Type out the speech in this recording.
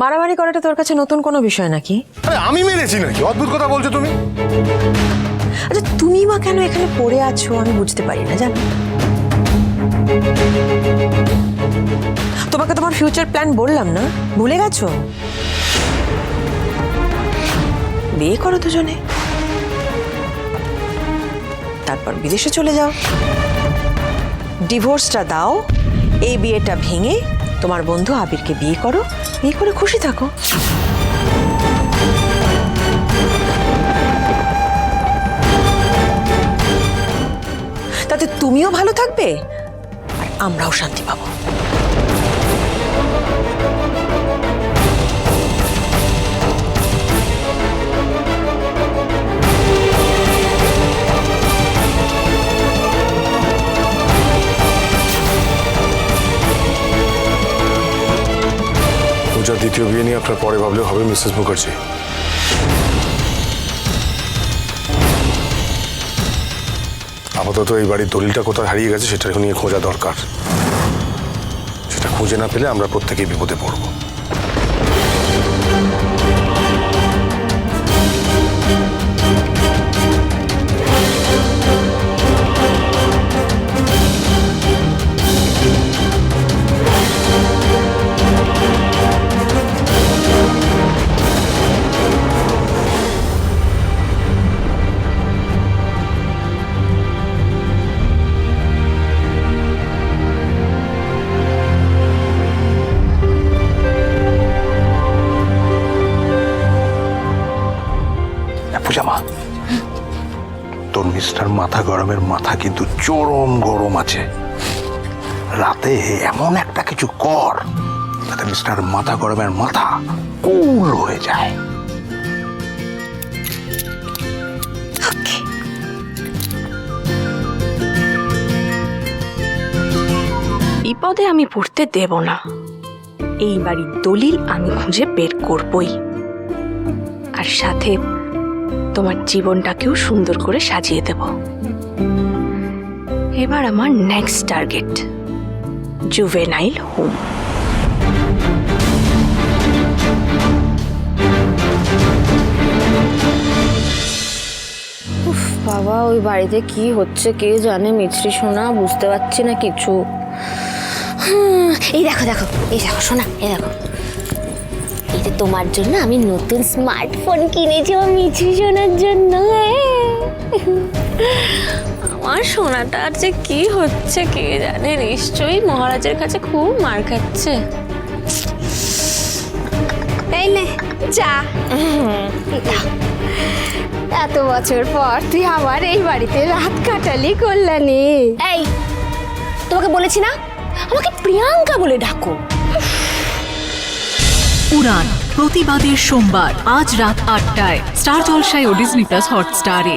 মারামারি করাটা তোর কাছে নতুন কোনো বিষয় নাকি? আরে আমি মেরেছি নাকি? অদ্ভুত কথা বলছো তুমি। আচ্ছা তুমি মা কেন এখানে পড়ে আছো? আমি বুঝতে পারি না জানো। তোমাকে তোমার ফিউচার প্ল্যান বললাম না? ভুলে গেছো? বিয়ে করো দুজনে। তারপর বিদেশে চলে যাও। ডিভোর্সটা দাও এই বিয়েটা ভেঙে তোমার বন্ধু আবিরকে বিয়ে করো, বিয়ে করে খুশি থাকো। তাতে তুমিও ভালো থাকবে, আর আমরাও শান্তি পাবো। পূজার দ্বিতীয় বিয়ে নিয়ে আপনার পরে ভাবলেও হবে, মিসেস মুখার্জি। আপাতত এই বাড়ির দলিলটা কোথায় হারিয়ে গেছে, সেটা নিয়ে খোঁজা দরকার। সেটা খুঁজে না পেলে আমরা প্রত্যেকেই বিপদে পড়ব। তোর মিস্টার মাথা গরমের মাথা কিন্তু চরম গরম আছে। রাতে এমন একটা কিছু কর, যাতে মিস্টার মাথা গরমের মাথা কুল হয়ে যায়। বিপদে আমি পড়তে দেব না। এই বাড়ির দলিল আমি খুঁজে বের করবই। আর সাথে তোমার জীবনটাকেও সুন্দর করে সাজিয়ে দেব। এবার আমার নেক্সট টার্গেট জুভেনাইল হোম বাবা, ওই বাড়িতে কি হচ্ছে কে জানে? মিছরি শোনা বুঝতে পারছি না কিছু। এই দেখো দেখো, এই দেখো শোনা এই দেখো। যে তোমার জন্য আমি নতুন স্মার্টফোন কিনেছি আমার মিছরি শোনার জন্য। আমার সোনাটা আর যে কি হচ্ছে কে জানে নিশ্চয়ই মহারাজের কাছে খুব মার খাচ্ছে। এই নে যা। এত বছর পর তুই আবার এই বাড়িতে রাত কাটালি কল্যাণী। এই তোমাকে বলেছি না? আমাকে প্রিয়াঙ্কা বলে ডাকো। উড়ান প্রতিবাদের সোমবার আজ রাত আটটায়। স্টার জলসায় ও ডিজনি প্লাস হটস্টারে।